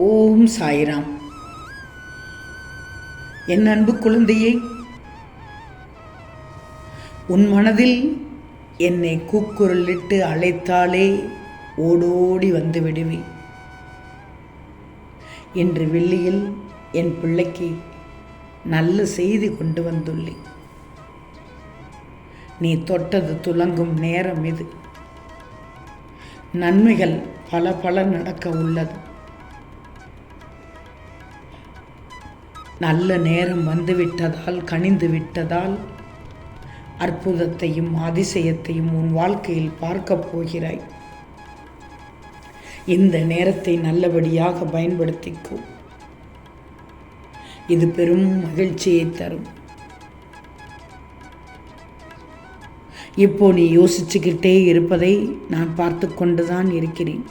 ஓம் சாய்ராம். என் அன்பு குழந்தையே உன் மனதில் என்னை கூக்குரலிட்டு அழைத்தாலே ஓடோடி வந்து விடுவி இன்று வெள்ளியில் என் பிள்ளைக்கு நல்ல செய்தி கொண்டு வந்துள்ளேன். நீ தொட்டது துலங்கும் நேரம் இது. நன்மைகள் பல பல நடக்க உள்ளது. நல்ல நேரம் வந்துவிட்டதால் கனிந்து விட்டதால் அற்புதத்தையும் அதிசயத்தையும் உன் வாழ்க்கையில் பார்க்கப் போகிறாய். இந்த நேரத்தை நல்லபடியாக பயன்படுத்திக்கும் இது பெரும் மகிழ்ச்சியை தரும். இப்போ நீ யோசிச்சுக்கிட்டே இருப்பதை நான் பார்த்து கொண்டுதான் இருக்கிறேன்.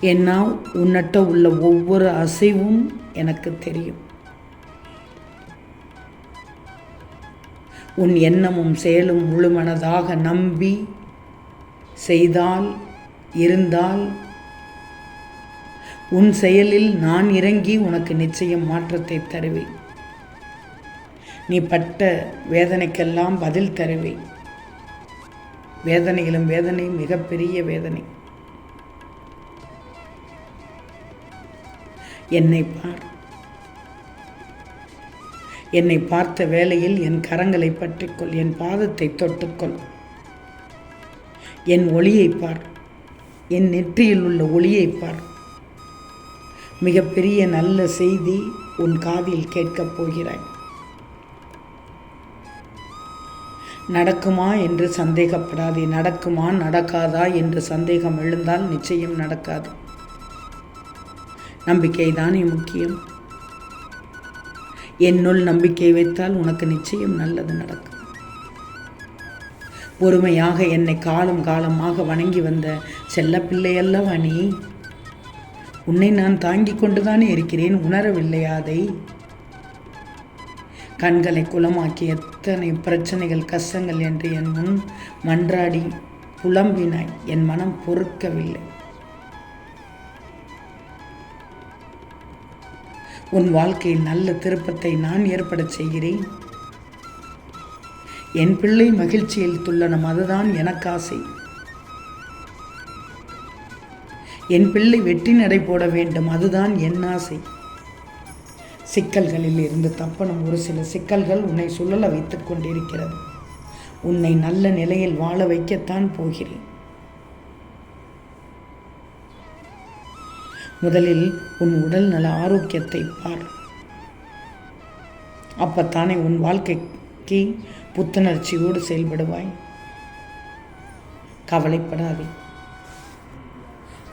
ஏன்னா உன்னட்ட உள்ள ஒவ்வொரு அசைவும் எனக்கு தெரியும். உன் எண்ணமும் செயலும் முழுமனதாக நம்பி செய்தால் இருந்தால் உன் செயலில் நான் இறங்கி உனக்கு நிச்சயம் மாற்றத்தை தருவேன். நீ பட்ட வேதனைக்கெல்லாம் பதில் தருவேன். வேதனையிலும் வேதனை மிகப்பெரிய வேதனை. என்னை பார். என்னை பார்த்த வேளையில் என் கரங்களை பற்றிக்கொள் என் பாதத்தை தொட்டுக்கொள். என் ஒளியை பார். என் நெற்றியில் உள்ள ஒளியை பார். மிகப்பெரிய நல்ல செய்தி உன் காதில் கேட்கப் போகிறாய். நடக்குமா என்று சந்தேகப்படாதே நடக்குமா நடக்காதா என்று சந்தேகம் எழுந்தால் நிச்சயம் நடக்காது. நம்பிக்கை தானே முக்கியம் என்னுள் நம்பிக்கை வைத்தால் உனக்கு நிச்சயம் நல்லது நடக்கும். பொறுமையாக என்னை காலம் காலமாக வணங்கி வந்த செல்ல பிள்ளையல்லவா நீ? உன்னை நான் தாங்கிக் கொண்டுதானே இருக்கிறேன் உணரவில்லையா அதை கண்களை குலமாக்கி எத்தனை பிரச்சனைகள் கஷ்டங்கள் என்று என் முன் மன்றாடி புலம்பினாய். என் மனம் பொறுக்கவில்லை. உன் வாழ்க்கையில் நல்ல திருப்பத்தை நான் ஏற்படச் செய்கிறேன். என் பிள்ளை மகிழ்ச்சியில் துள்ளனம் அதுதான் எனக்கு ஆசை. என் பிள்ளை வெற்றி நடை போட வேண்டும் அதுதான் என் ஆசை. சிக்கல்களில் இருந்து தப்பனும் ஒரு சில சிக்கல்கள் உன்னை சுழல வைத்துக் கொண்டிருக்கிறது. உன்னை நல்ல நிலையில் வாழ வைக்கத்தான் போகிறேன். முதலில் உன் உடல் நல ஆரோக்கியத்தை பார். அப்பத்தானே உன் வாழ்க்கைக்கு புத்துணர்ச்சியோடு செயல்படுவாய். கவலைப்படாதே.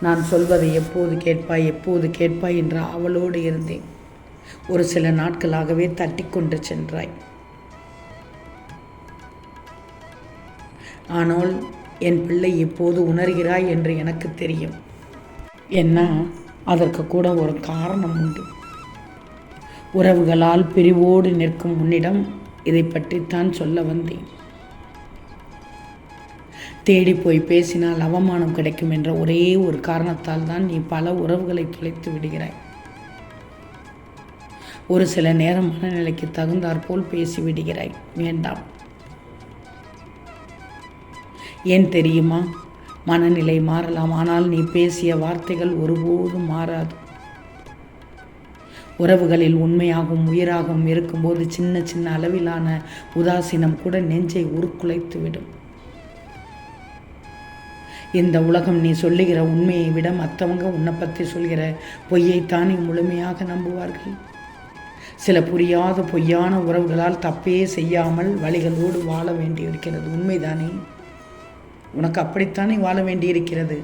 நான் சொல்வதை எப்போது கேட்பாய் எப்போது கேட்பாய் என்று அவளோடு இருந்தேன். ஒரு சில நாட்களாகவே தட்டி கொண்டு சென்றாய். ஆனால் என் பிள்ளை எப்போது உணர்கிறாய் என்று எனக்கு தெரியும். என்ன? அதற்கு கூட ஒரு காரணம் உண்டு. உறவுகளால் பிரிவோடு நிற்கும் உன்னிடம் இதை பற்றித்தான் சொல்ல வந்தேன். தேடி போய் பேசினால் அவமானம் கிடைக்கும் என்ற ஒரே ஒரு காரணத்தால் தான் நீ பல உறவுகளை தொலைத்து விடுகிறாய். ஒரு சில நேரம் மனநிலைக்கு தகுந்தாற்போல் பேசி விடுகிறாய். வேண்டாம். ஏன் தெரியுமா? மனநிலை மாறலாம். ஆனால் நீ பேசிய வார்த்தைகள் ஒருபோதும் மாறாது. உறவுகளில் உண்மையாகவும் உயிராகவும் இருக்கும்போது சின்ன சின்ன அளவிலான உதாசீனம் கூட நெஞ்சை உருக்குலைத்துவிடும். இந்த உலகம் நீ சொல்லுகிற உண்மையை விட மற்றவங்க உன்னை பற்றி சொல்கிற பொய்யைத்தானே முழுமையாக நம்புவார்கள்? சில புரியாத பொய்யான உறவுகளால் தப்பே செய்யாமல் வழிகளோடு வாழ வேண்டியிருக்கிறது. உண்மைதானே? உனக்கு அப்படித்தானே வாழ வேண்டியிருக்கிறது?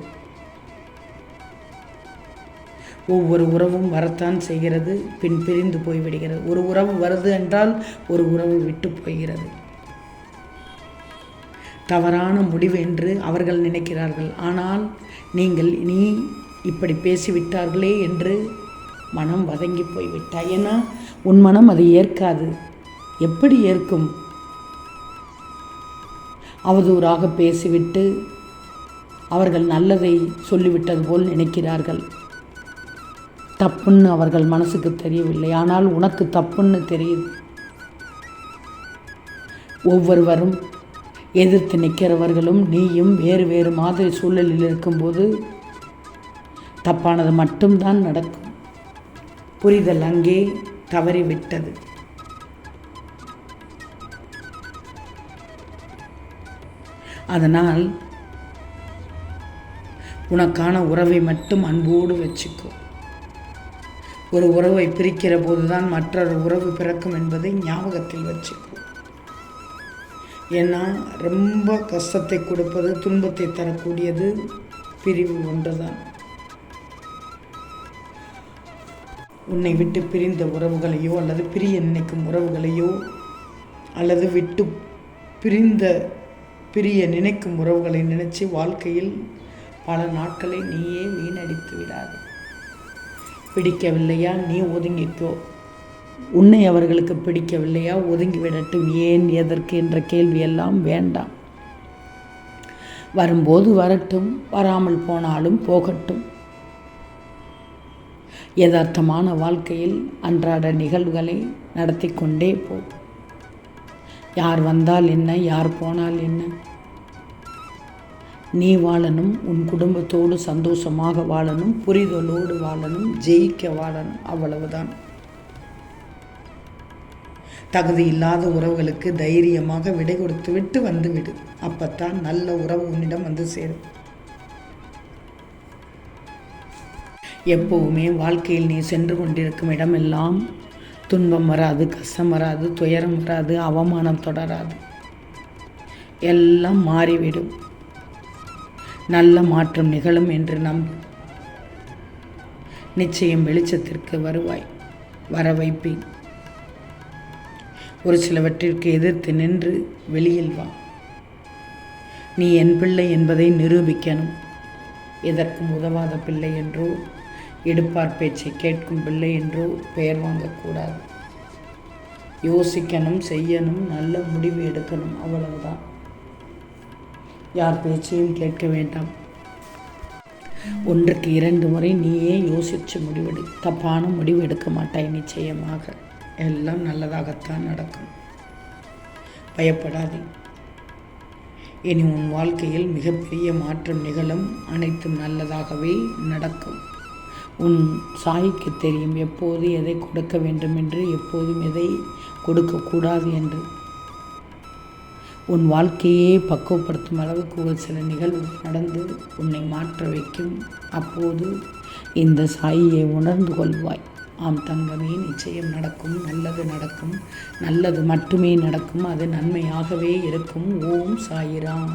ஒவ்வொரு உறவும் வரத்தான் செய்கிறது பின் பிரிந்து போய்விடுகிறது. ஒரு உறவு வருது என்றால் ஒரு உறவு விட்டு போகிறது. தவறான முடிவு என்று அவர்கள் நினைக்கிறார்கள். ஆனால் நீங்கள் நீ இப்படி பேசிவிட்டார்களே என்று மனம் வதங்கி போய்விட்டாய். ஏன்னா உன் மனம் அதை ஏற்காது. எப்படி ஏற்கும்? அவதூறாக பேசிவிட்டு அவர்கள் நல்லதை சொல்லிவிட்டது போல் நினைக்கிறார்கள். தப்புன்னு அவர்கள் மனசுக்கு தெரியவில்லை. ஆனால் உனக்கு தப்புன்னு தெரியுது. ஒவ்வொருவரும் எதிர்த்து நிற்கிறவர்களும் நீயும் வேறு வேறு மாதிரி சூழலில் இருக்கும்போது தப்பானது மட்டும்தான் நடக்கும். புரிதல் அங்கே தவறிவிட்டது. அதனால் உனக்கான உறவை மட்டும் அன்போடு வச்சுக்கோ. ஒரு உறவை பிரிக்கிற போதுதான் மற்றொரு உறவு பிறக்கும் என்பதை ஞாபகத்தில் வச்சுக்கோ. ஏன்னா ரொம்ப கஷ்டத்தை கொடுப்பது துன்பத்தை தரக்கூடியது பிரிவு ஒன்றுதான். உன்னை விட்டு பிரிந்த உறவுகளையோ அல்லது பிரிய நினைக்கும் உறவுகளையோ அல்லது விட்டு பிரிந்த பிரிய நினைக்கும் உறவுகளை நினைச்சு வாழ்க்கையில் பல நாட்களை நீயே வீணடித்து விடாது. பிடிக்கவில்லையா? நீ ஒதுங்கிக்கோ. உன்னை அவர்களுக்கு பிடிக்கவில்லையா? ஒதுங்கி விடட்டும் ஏன் எதற்கு என்ற கேள்வியெல்லாம் வேண்டாம். வரும்போது வரட்டும். வராமல் போனாலும் போகட்டும். யதார்த்தமான வாழ்க்கையில் அன்றாட நிகழ்வுகளை நடத்தி கொண்டே போகும் யார் வந்தால் என்ன யார் போனால் என்ன? நீ வாழணும் உன் குடும்பத்தோடு சந்தோஷமாக வாழணும் புரிதலோடு வாழணும் ஜெயிக்க வாழணும் அவ்வளவுதான். தகுதி இல்லாத உறவுகளுக்கு தைரியமாக விடை கொடுத்து விட்டு வந்து விடு. அப்பத்தான் நல்ல உறவு உன்னிடம் வந்து சேரும். எப்போவுமே வாழ்க்கையில் நீ சென்று கொண்டிருக்கும் இடமெல்லாம் துன்பம் வராது கஷ்டம் வராது துயரம் வராது அவமானம் தொடராது. எல்லாம் மாறிவிடும். நல்ல மாற்றம் நிகழும் என்று நம்பு நிச்சயம் வெளிச்சத்திற்கு வருவாய் வர வைப்பேன். ஒரு சிலவற்றிற்கு எதிர்த்து நின்று வெளியில் வா. நீ என் பிள்ளை என்பதை நிரூபிக்கணும். எதற்கும் உதவாத பிள்ளை என்றோ எடுப்பார் பேச்சை கேட்கும் பிள்ளை என்றோ பெயர் வாங்கக்கூடாது. யோசிக்கணும் செய்யணும் நல்ல முடிவு எடுக்கணும் அவ்வளவுதான். யார் பேச்சையும் கேட்க வேண்டாம். ஒன்றுக்கு இரண்டு முறை நீயே யோசித்து முடிவெடு. தப்பான முடிவு எடுக்க மாட்டாய் நிச்சயமாக. எல்லாம் நல்லதாகத்தான் நடக்கும். பயப்படாதே. இனி உன் வாழ்க்கையில் மிகப்பெரிய மாற்றம் நிகழும். அனைத்தும் நல்லதாகவே நடக்கும். உன் சாய்க்கு தெரியும். எப்போது எதை கொடுக்க வேண்டும் என்று எப்போதும் எதை கொடுக்கக்கூடாது என்று. உன் வாழ்க்கையே பக்குவப்படுத்தும் அளவுக்கு ஒரு சில நிகழ்வு நடந்து உன்னை மாற்ற வைக்கும். அப்போது இந்த சாயியை உணர்ந்து கொள்வாய். ஆம் தங்கமே நிச்சயம் நடக்கும். நல்லது நடக்கும். நல்லது மட்டுமே நடக்கும். அது நன்மையாகவே இருக்கும். ஓம் சாயிராம்.